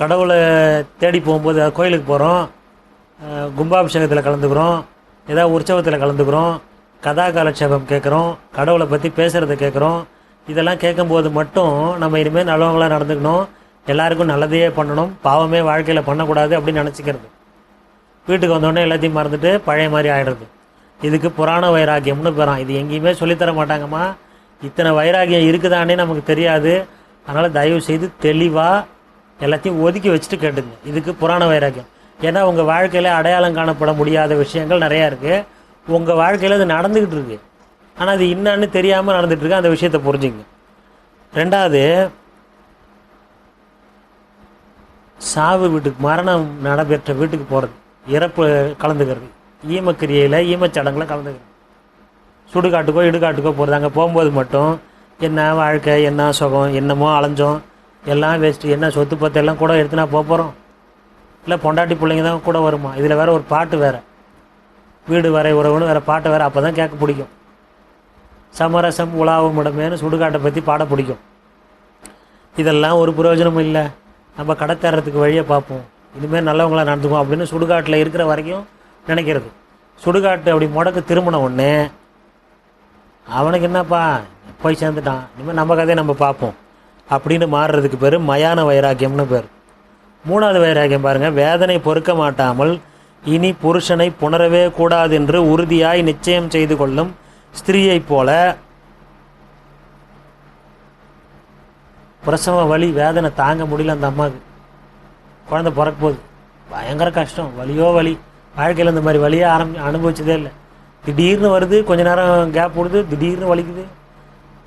கடவுளை தேடி போகும்போது கோயிலுக்கு போகிறோம் கும்பாபிஷேகத்தில் கலந்துக்கிறோம். ஏதாவது உற்சவத்தில் கலந்துக்கிறோம். கதா காலட்சேபம் கேட்குறோம் கடவுளை பற்றி பேசுகிறத கேட்குறோம் இதெல்லாம் கேட்கும்போது மட்டும் நம்ம இனிமேல் நல்லவங்களாக நடந்துக்கணும். எல்லாருக்கும் நல்லதையே பண்ணணும். பாவமே வாழ்க்கையில் பண்ணக்கூடாது அப்படின்னு நினச்சிக்கிறது. வீட்டுக்கு வந்தோடனே எல்லாத்தையும் மறந்துட்டு பழைய மாதிரி ஆகிடுறது இதுக்கு புராண வைராக்கியம்னு பெறான் இது எங்கேயுமே சொல்லித்தர மாட்டாங்கம்மா. இத்தனை வைராக்கியம் இருக்குதானே நமக்கு தெரியாது. அதனால் தயவு செய்து தெளிவாக எல்லாத்தையும் ஒதுக்கி வச்சுட்டு கேட்டுங்க. இதுக்கு புராண வைராக்கியம். ஏன்னா உங்கள் வாழ்க்கையில் அடையாளம் காணப்பட முடியாத விஷயங்கள் நிறையா இருக்குது உங்கள் வாழ்க்கையில் அது நடந்துக்கிட்டு இருக்கு. ஆனால் அது என்னன்னு தெரியாமல் நடந்துட்டு இருக்கு. அந்த விஷயத்தை புரிஞ்சுங்க. ரெண்டாவது சாவு வீட்டுக்கு மரணம் நடைபெற்ற வீட்டுக்கு போகிறது இறப்பு கலந்துக்கிறது. ஈமக்கிரியையில் ஈமச்சடங்கில் கலந்துக்கிறது. சுடுகாட்டுக்கோ இடுகாட்டுக்கோ போகிறது அங்கே போகும்போது மட்டும் என்ன வாழ்க்கை என்ன சுகம் என்னமோ அலைஞ்சோம். எல்லாம் வேஸ்ட்டு என்ன சொத்து பத்து எல்லாம் கூட எடுத்துனா போக போகிறோம் இல்லை பொண்டாட்டி பிள்ளைங்க தான் கூட வருமா? இதில் வேற ஒரு பாட்டு வேற. வீடு வரை உறவுன்னு வேற பாட்டு வேற. அப்போ தான் கேட்க பிடிக்கும். சமரசம் உலாவும் இடமேனு சுடுகாட்டை பற்றி பாட பிடிக்கும். இதெல்லாம் ஒரு பிரயோஜனமும் இல்லை. நம்ம கடை தேர்றதுக்கு வழியை பார்ப்போம். இனிமேல் நல்லவங்களாக நடந்துக்கும் அப்படின்னு சுடுகாட்டில் இருக்கிற வரைக்கும் நினைக்கிறது. சுடுகாட்டு அப்படி முடக்கு திரும்பின உடனே அவனுக்கு என்னப்பா? போய் சேர்ந்துட்டான். இனிமேல் நம்ம கதையை நம்ம பார்ப்போம். அப்படின்னு மாறுறதுக்கு பேர் மயான வைராக்கியம்னு பேர். மூணாவது வைராக்கியம் பாருங்கள் வேதனை பொறுக்க மாட்டாமல் இனி புருஷனை புணரவே கூடாது என்று உறுதியாய் நிச்சயம் செய்து கொள்ளும் ஸ்திரீயைப் போல பிரசவ வலி வேதனை தாங்க முடியல அந்த அம்மாவுக்கு. குழந்த பிறக்க போகுது பயங்கர கஷ்டம் வலியோ வலி. வாழ்க்கையில் இந்த மாதிரி வலியை ஆரம்பி அனுபவிச்சதே இல்லை. திடீர்னு வருது கொஞ்ச நேரம் கேப் விடுது திடீர்னு வலிக்குது.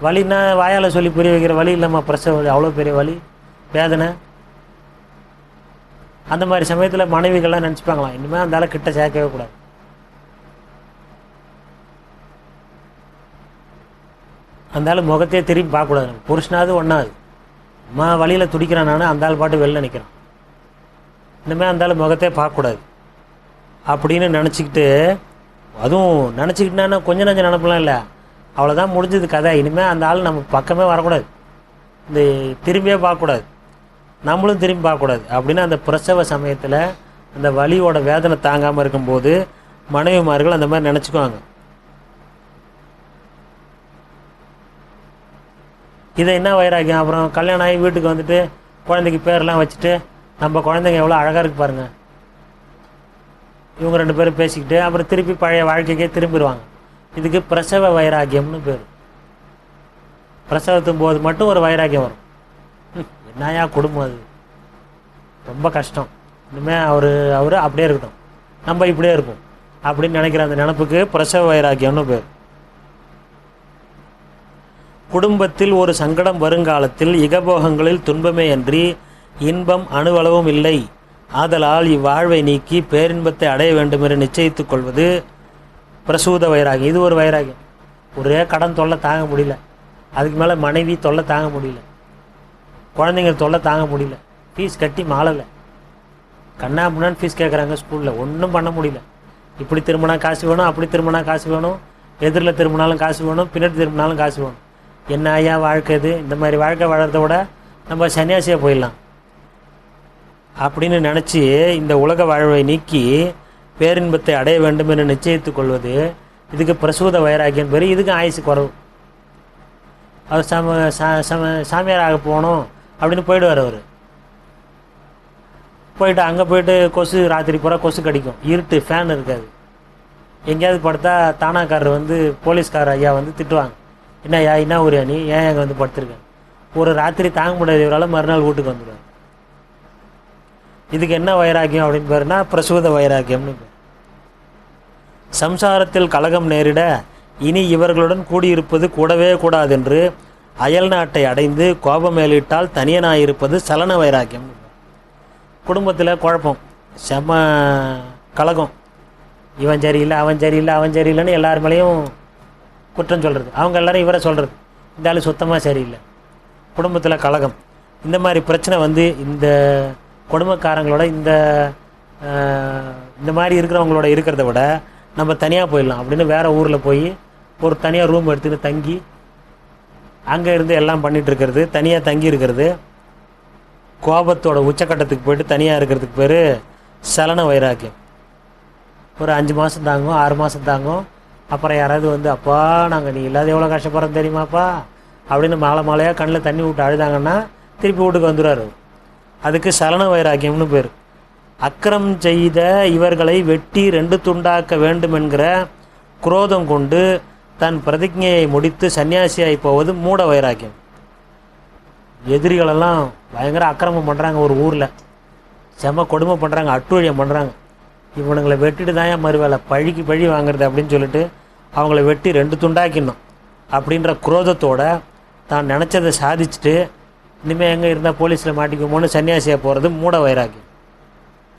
வலின்னா வாயால் சொல்லி புரிய வைக்கிற வழி இல்லைம்மா பிரசவ வழி அவ்வளோ பெரிய வழி வேதனை. அந்த மாதிரி சமயத்தில் மனைவிகள்லாம் நினச்சிப்பாங்களாம் இனிமேல் அந்த ஆளை கிட்ட சேர்க்கவே கூடாது. அந்த ஆள் முகத்தையே திரும்பி பார்க்கக்கூடாது. நம்ம புருஷனாவது ஒன்றாது அம்மா வழியில் துடிக்கிறான் நான் அந்த ஆள் பாட்டு வெளில நிற்கிறான் இனிமேல் அந்த ஆள் முகத்தையே பார்க்கக்கூடாது. அப்படின்னு நினச்சிக்கிட்டு அதுவும் நினச்சிக்கிட்டான்னா கொஞ்சம் நஞ்சம் நினப்பலாம் இல்லை? அவ்வளோதான் முடிஞ்சது கதை. இனிமேல் அந்த ஆள் நம்ம பக்கமே வரக்கூடாது. இந்த திரும்பியே பார்க்கக்கூடாது. நம்மளும் திரும்பி பார்க்கக்கூடாது. அப்படின்னு அந்த பிரசவ சமயத்தில் அந்த வலியோட வேதனை தாங்காமல் இருக்கும்போது மனைவிமார்கள் அந்த மாதிரி நினச்சிக்குவாங்க. இதை என்ன வைராக்கியம்? அப்புறம் கல்யாணம் ஆகி வீட்டுக்கு வந்துட்டு குழந்தைக்கு பேரெலாம் வச்சுட்டு நம்ம குழந்தைங்க எவ்வளோ அழகாக இருக்கு பாருங்கள் இவங்க ரெண்டு பேரும் பேசிக்கிட்டு அப்புறம் திருப்பி பழைய வாழ்க்கைக்கே திரும்பிடுவாங்க. இதுக்கு பிரசவ வைராக்கியம்னு பேர். பிரசவத்தும் போது மட்டும் ஒரு வைராக்கியம் வரும். என்னையா என்னயா குடும்பம் அது? ரொம்ப கஷ்டம். இனிமேல் அவர் அவர் அப்படியே இருக்கட்டும். நம்ம இப்படியே இருப்போம். அப்படின்னு நினைக்கிற அந்த நினப்புக்கு பிரசவ வைராக்கியம்னு பேர். குடும்பத்தில் ஒரு சங்கடம் வருங்காலத்தில் இகபோகங்களில் துன்பமே அன்றி இன்பம் அணுவளவும் இல்லை. ஆதலால் இவ்வாழ்வை நீக்கி பேரின்பத்தை அடைய வேண்டும் என்று நிச்சயித்துக் கொள்வது பிரசூத வைராகி இது ஒரு வைராகி. ஒரே கடன் தொல்லை தாங்க முடியல. அதுக்கு மேலே மனைவி தொல்லை தாங்க முடியல. குழந்தைங்க தொல்லை தாங்க முடியல. ஃபீஸ் கட்டி மாளலை. கண்ணா முன்னான்னு ஃபீஸ் கேட்குறாங்க ஸ்கூலில். ஒன்றும் பண்ண முடியல. இப்படி திரும்பினா காசு வேணும் அப்படி திரும்பினா காசு வேணும். எதிரில் திரும்பினாலும் காசு வேணும் பின்னாடி திரும்பினாலும் காசு வேணும். என்ன ஐயா வாழ்க்கை இது? இந்த மாதிரி வாழ்க்கை வாழறத விட நம்ம சன்னியாசியாக போயிடலாம். அப்படின்னு நினச்சி இந்த உலக வாழ்வை நீக்கி பேரின்பத்தை அடைய வேண்டும் என்று நிச்சயித்துக் கொள்வது இதுக்கு பிரசூத வைராக்கியம் பேர் இதுக்கு ஆயுசு குறவு. அவர் சம சா- சம சாமியாராக போகணும் அப்படின்னு போயிடுவார் அவர். போயிட்டு அங்கே போயிட்டு கொசு ராத்திரி பூரா கொசு கடிக்கும். இருட்டு ஃபேன் இருக்காது. எங்கேயாவது படுத்தா தானாக்காரர் வந்து போலீஸ்கார ஐயா வந்து திட்டுவாங்க. என்ன ஐயா என்ன ஒரு நீ? ஏன் அங்கே வந்து படுத்திருக்கேன் ஒரு ராத்திரி தாங்க முடியாத இவரால் மறுநாள் வீட்டுக்கு வந்துடுவார் இதுக்கு என்ன வைராக்கியம் அப்படின்னு பாருன்னா பிரசூத வைராக்கியம்னு சம்சாரத்தில் கலகம் நேரிட இனி இவர்களுடன் கூடியிருப்பது கூடவே கூடாதென்று அயல் நாட்டை அடைந்து கோபம் மேலிட்டால் தனியனாயிருப்பது சலன வைராக்கியம். குடும்பத்தில் குழப்பம். செம கலகம். இவன் சரியில்லை அவன் சரியில்லை அவன் சரியில்லைன்னு எல்லார் மேலேயும் குற்றம் சொல்கிறது அவங்க எல்லாரும் இவரை சொல்கிறது இந்த ஆள் சுத்தமாக சரியில்லை. குடும்பத்தில் கலகம். இந்த மாதிரி பிரச்சனை வந்து இந்த குடும்பக்காரங்களோட இந்த இந்த மாதிரி இருக்கிறவங்களோட இருக்கிறத விட நம்ம தனியாக போயிடலாம். அப்படின்னு வேறு ஊரில் போய் ஒரு தனியாக ரூம் எடுத்துகிட்டு தங்கி அங்கே இருந்து எல்லாம் பண்ணிட்டு இருக்கிறது தனியாக தங்கி இருக்கிறது. கோபத்தோட உச்சக்கட்டத்துக்கு போயிட்டு தனியாக இருக்கிறதுக்கு பேர் சலன வைராக்கியம். ஒரு அஞ்சு மாதம் தாங்கும் ஆறு மாதம் தாங்கும். அப்புறம் யாராவது வந்து அப்பா நாங்கள் நீ இல்லாத எவ்வளோ கஷ்டப்படுறோம் தெரியுமாப்பா? அப்படின்னு மாலை மாலையாக கண்ணில் தண்ணி விட்டு அழுதாங்கன்னா திருப்பி வீட்டுக்கு வந்துடுவார். அதுக்கு சலன வைராக்கியம்னு பேர். அக்கிரம் செய்த இவர்களை வெட்டி ரெண்டு துண்டாக்க வேண்டும் என்கிற குரோதம் கொண்டு தன் பிரதிஜையை முடித்து சன்னியாசியாகி போவது மூட வைராக்கியம். எதிரிகளெல்லாம் பயங்கர அக்கிரமம் பண்ணுறாங்க ஒரு ஊரில். செம கொடுமை பண்ணுறாங்க அட்டுழியம் பண்ணுறாங்க இவனுங்களை வெட்டிட்டு தான் ஏன் மறுவேலை பழிக்கு பழி வாங்குறது அப்படின்னு சொல்லிட்டு அவங்கள வெட்டி ரெண்டு துண்டாக்கிடணும் அப்படின்ற குரோதத்தோடு தான் நினச்சதை சாதிச்சுட்டு இனிமேல் எங்கே இருந்தால் போலீஸில் மாட்டிக்குமோன்னு சன்னியாசியாக போகிறது மூட வைராக்கியம்.